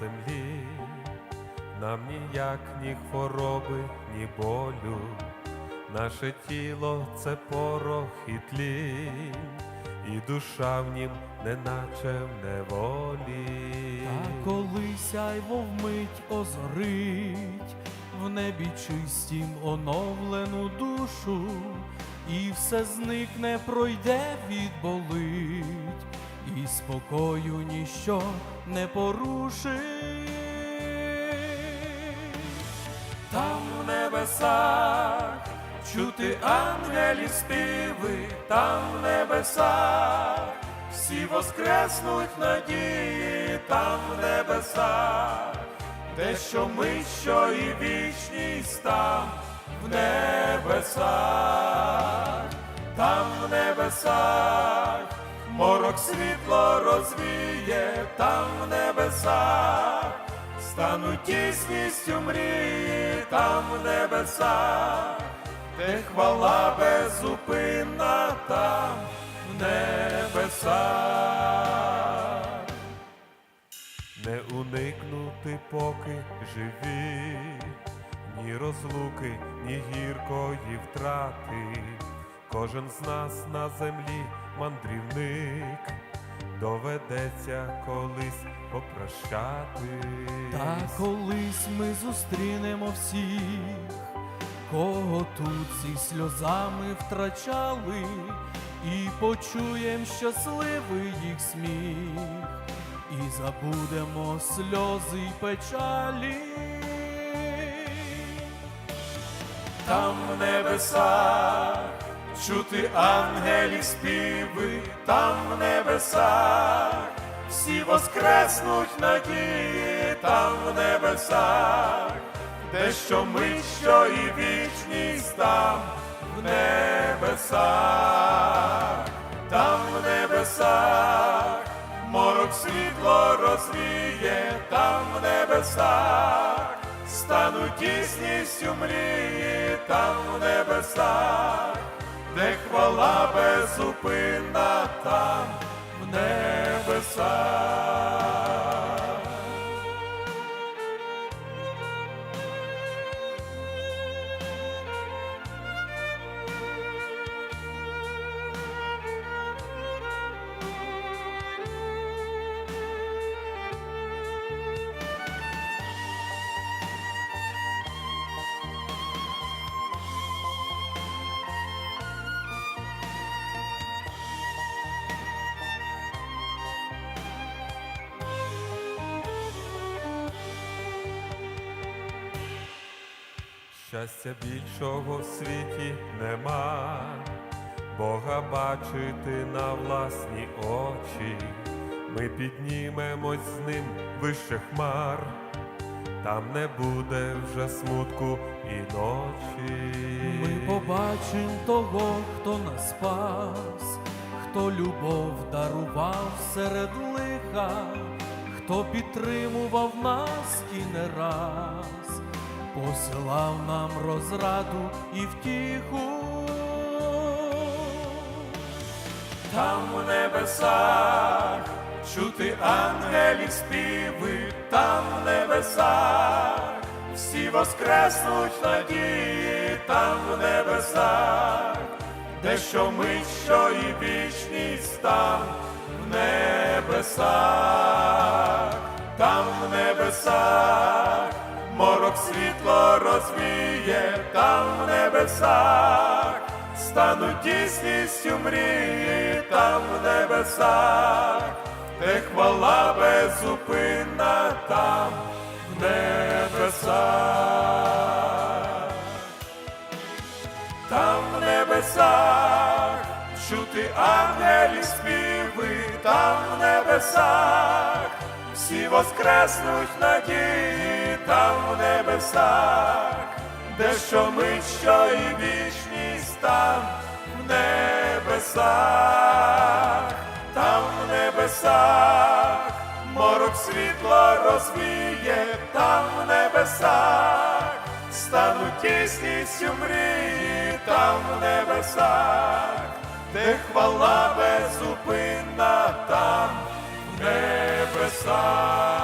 землі, нам ніяк ні хвороби, ні болю, наше тіло це порох і тлінь, і душа в нім неначе в неволі. Та коли сяйво вмить озорить, в небі чистім оновлену душу, і все зникне, пройде відболить, і спокою ніщо не порушить. Там в небесах чути ангелів співи, там в небесах всі воскреснуть надії, там в небесах, те, що ми, що і вічність там в небесах, там в небесах, морок світло розвіє, там в небесах стануть тісністю мрії там в небесах, де хвала безупинна там в небесах. Не уникнути, поки живі, ні розлуки, ні гіркої втрати. Кожен з нас на землі мандрівник, доведеться колись попрощати. Та колись ми зустрінемо всіх, кого тут зі сльозами втрачали, і почуєм щасливий їх сміх, і забудемо сльози й печалі. Там в небесах чути ангелів співи, там в небесах. Всі воскреснуть надії, там в небесах, де що ми, що і вічність там в небесах, там в небесах, морок світло розвіє, там в небесах стануть дійсністю мрії там в небесах, де хвала безупинна там в небесах. Щастя більшого в світі нема, Бога бачити на власні очі, ми піднімемось з ним вище хмар, там не буде вже смутку і ночі. Ми побачим того, хто нас спас, хто любов дарував серед лиха, хто підтримував нас і не раз, посилав нам розраду і втіху. Там в небесах чути ангелів співи, там в небесах всі воскреснуть надії, там в небесах, де що ми, що і вічність там в небесах, там в небесах, світло розвіє, там в небесах стануть дійсністю мрії там в небесах, де хвала безупинна там в небесах, там в небесах чути ангелів співи, там в небесах, всі воскреснуть надії, там в небесах, де що ми, що і вічність там в небесах, там в небесах, морок світло розвіє, там в небесах, стануть тісністю мрії, там в небесах, де хвала безупинна там в небесах.